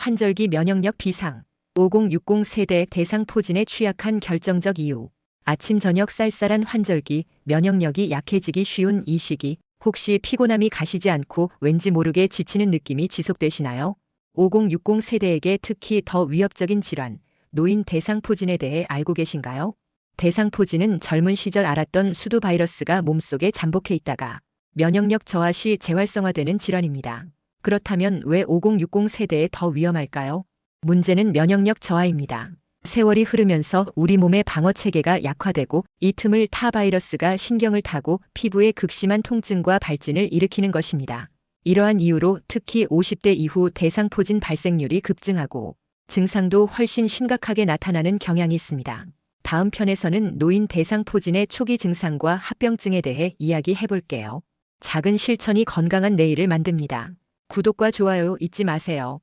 환절기 면역력 비상, 5060 세대 대상 포진에 취약한 결정적 이유. 아침 저녁 쌀쌀한 환절기, 면역력이 약해지기 쉬운 이 시기, 혹시 피곤함이 가시지 않고 왠지 모르게 지치는 느낌이 지속되시나요? 5060 세대에게 특히 더 위협적인 질환, 노인 대상포진에 대해 알고 계신가요? 대상포진은 젊은 시절 알았던 수두 바이러스가 몸속에 잠복해 있다가 면역력 저하 시 재활성화되는 질환입니다. 그렇다면 왜 5060 세대에 더 위험할까요? 문제는 면역력 저하입니다. 세월이 흐르면서 우리 몸의 방어 체계가 약화되고 이 틈을 타 바이러스가 신경을 타고 피부에 극심한 통증과 발진을 일으키는 것입니다. 이러한 이유로 특히 50대 이후 대상포진 발생률이 급증하고 증상도 훨씬 심각하게 나타나는 경향이 있습니다. 다음 편에서는 노인 대상포진의 초기 증상과 합병증에 대해 이야기해 볼게요. 작은 실천이 건강한 내일을 만듭니다. 구독과 좋아요 잊지 마세요.